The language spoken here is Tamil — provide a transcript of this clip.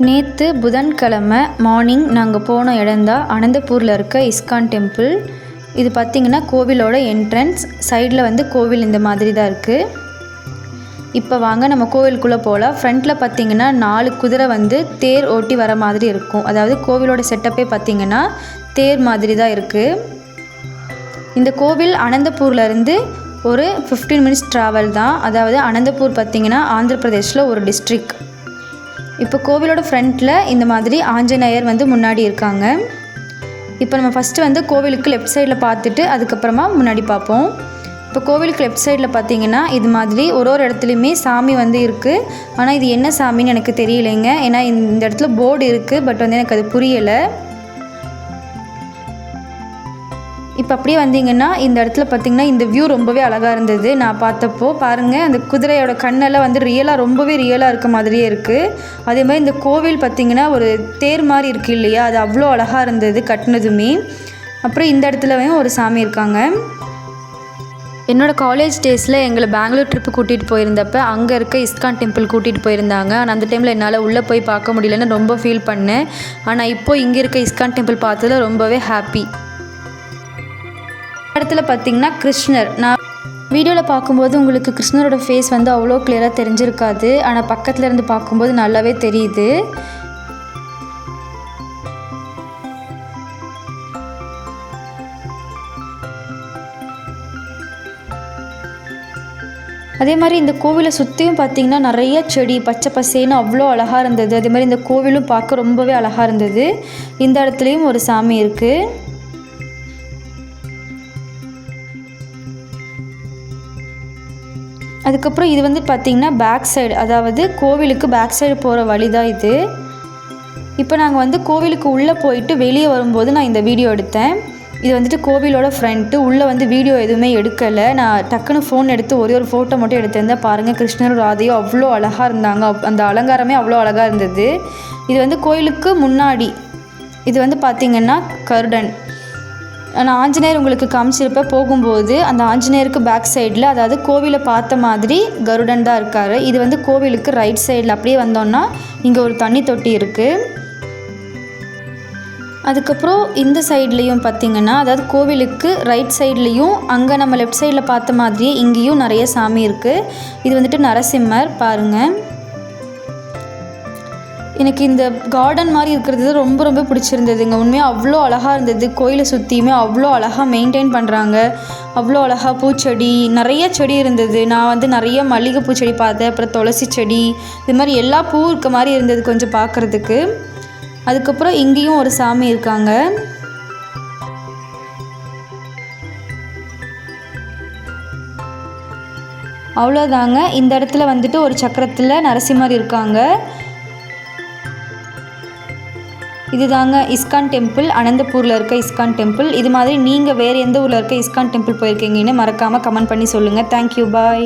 நேற்று புதன்கிழமை மார்னிங் நாங்கள் போன இடம்தான் அனந்தபூரில் இருக்க இஸ்கான் டெம்பிள் இது பார்த்திங்கன்னா கோவிலோட என்ட்ரன்ஸ் சைடில் வந்து கோவில் இந்த மாதிரி தான் இருக்குது இப்போ வாங்க நம்ம கோவிலுக்குள்ளே போகலாம் ஃப்ரண்ட்டில் பார்த்திங்கன்னா நாலு குதிரை வந்து தேர் ஓட்டி வர மாதிரி இருக்கும். அதாவது கோவிலோட செட்டப்பே பார்த்திங்கன்னா தேர் மாதிரி தான் இருக்குது இந்த கோவில் அனந்தபூர்லேருந்து ஒரு ஃபிஃப்டீன் மினிட்ஸ் ட்ராவல் தான். அதாவது அனந்தபூர் பார்த்திங்கன்னா ஆந்திர பிரதேஷில் ஒரு டிஸ்ட்ரிக் இப்போ கோவிலோட ஃப்ரண்ட்டில் இந்த மாதிரி ஆஞ்சநேயர் வந்து முன்னாடி இருக்காங்க. இப்போ நம்ம ஃபஸ்ட்டு வந்து கோவிலுக்கு லெஃப்ட் சைடில் பார்த்துட்டு அதுக்கப்புறமா முன்னாடி பார்ப்போம். இப்போ கோவிலுக்கு லெஃப்ட் சைடில் பார்த்தீங்கன்னா இது மாதிரி ஒரு ஒரு இடத்துலையுமே சாமி வந்து இருக்குது ஆனால் இது என்ன சாமின்னு எனக்கு தெரியலைங்க. ஏன்னா இந்த இடத்துல போர்டு இருக்குது பட் வந்து எனக்கு அது புரியலை. இப்போ அப்படியே வந்தீங்கன்னா இந்த இடத்துல பார்த்தீங்கன்னா இந்த வியூ ரொம்பவே அழகாக இருந்தது. நான் பார்த்தப்போ பாருங்கள் அந்த குதிரையோட கண்ணெல்லாம் வந்து ரியலாக ரொம்பவே ரியலாக இருக்க மாதிரியே இருக்குது அதே மாதிரி இந்த கோவில் பார்த்திங்கன்னா ஒரு தேர் மாதிரி இருக்குது இல்லையா? அது அவ்வளோ அழகாக இருந்தது கட்டினதுமே. அப்புறம் இந்த இடத்துலவும் ஒரு சாமி இருக்காங்க. என்னோடய காலேஜ் டேஸில் எங்களை பெங்களூர் ட்ரிப்பு கூட்டிகிட்டு போயிருந்தப்ப அங்கே இருக்க இஸ்கான் டெம்பிள் கூட்டிகிட்டு போயிருந்தாங்க. ஆனால் அந்த டைமில் என்னால் உள்ளே போய் பார்க்க முடியலன்னு ரொம்ப ஃபீல் பண்ணேன். ஆனால் இப்போது இங்கே இருக்க இஸ்கான் டெம்பிள் பார்த்ததில் ரொம்பவே ஹாப்பி இடத்துல பார்த்தீங்கன்னா கிருஷ்ணர். நான் வீடியோவில் பார்க்கும்போது உங்களுக்கு கிருஷ்ணரோட ஃபேஸ் வந்து அவ்வளோ கிளியராக தெரிஞ்சிருக்காது. ஆனால் பக்கத்தில் இருந்து பார்க்கும்போது நல்லாவே தெரியுது. அதே மாதிரி இந்த கோவிலை சுற்றியும் பார்த்திங்கன்னா நிறைய செடி பச்சை பசேன்னு அவ்வளோ அழகாக இருந்தது. அதே மாதிரி இந்த கோவிலும் பார்க்க ரொம்பவே அழகாக இருந்தது. இந்த இடத்துலையும் ஒரு சாமி இருக்குது அதுக்கப்புறம் இது வந்து பார்த்திங்கன்னா பேக் சைடு அதாவது கோவிலுக்கு பேக் சைடு போகிற வழி தான் இது. இப்போ நாங்கள் வந்து கோவிலுக்கு உள்ளே போயிட்டு வெளியே வரும்போது நான் இந்த வீடியோ எடுத்தேன். இது வந்துட்டு கோவிலோட ஃப்ரண்ட்டு உள்ளே வந்து வீடியோ எதுவுமே எடுக்கலை. நான் டக்குன்னு ஃபோன் எடுத்து ஒரே ஒரு ஃபோட்டோ மட்டும் எடுத்திருந்தேன் பாருங்கள் கிருஷ்ணரும் ராதையும் அவ்வளோ அழகாக இருந்தாங்க. அந்த அலங்காரமே அவ்வளோ அழகாக இருந்தது. இது வந்து கோயிலுக்கு முன்னாடி இது வந்து பார்த்திங்கன்னா கருடன். நான் ஆஞ்சநேயர் உங்களுக்கு காமிச்சிருப்பேன். போகும்போது அந்த ஆஞ்சநேயருக்கு பேக் சைடில் அதாவது கோவிலை பார்த்த மாதிரி கருடன் தான் இருக்கார். இது வந்து கோவிலுக்கு ரைட் சைடில் அப்படியே வந்தோன்னா இங்கே ஒரு தண்ணி தொட்டி இருக்குது அதுக்கப்புறம் இந்த சைட்லேயும் பார்த்திங்கன்னா அதாவது கோவிலுக்கு ரைட் சைட்லேயும் அங்கே நம்ம லெஃப்ட் சைடில் பார்த்த மாதிரியே இங்கேயும் நிறைய சாமி இருக்குது இது வந்துட்டு நரசிம்மர் பாருங்கள் எனக்கு இந்த கார்டன் மாதிரி இருக்கிறது ரொம்ப ரொம்ப பிடிச்சிருந்ததுங்க. உண்மையாக அவ்வளோ அழகாக இருந்தது. கோயிலை சுற்றியுமே அவ்வளோ அழகாக மெயின்டைன் பண்ணுறாங்க அவ்வளோ அழகாக பூச்செடி நிறைய செடி இருந்தது. நான் வந்து நிறைய மல்லிகை செடி பார்த்தேன். அப்புறம் துளசி செடி இது மாதிரி எல்லா பூ இருக்க மாதிரி இருந்தது கொஞ்சம் பார்க்குறதுக்கு. அதுக்கப்புறம் இங்கேயும் ஒரு சாமி இருக்காங்க. அவ்வளோதாங்க. இந்த இடத்துல வந்துட்டு ஒரு சக்கரத்தில் நரசிம்மர் இருக்காங்க. இது தாங்க இஸ்கான் டெம்பிள் அனந்தபூரில் இருக்க இஸ்கான் டெம்பிள். இது மாதிரி நீங்கள் வேறு எந்த ஊரில் இருக்க இஸ்கான் டெம்பிள் போயிருக்கீங்கன்னு மறக்காமல் கமெண்ட் பண்ணி சொல்லுங்கள் தேங்க்யூ பாய்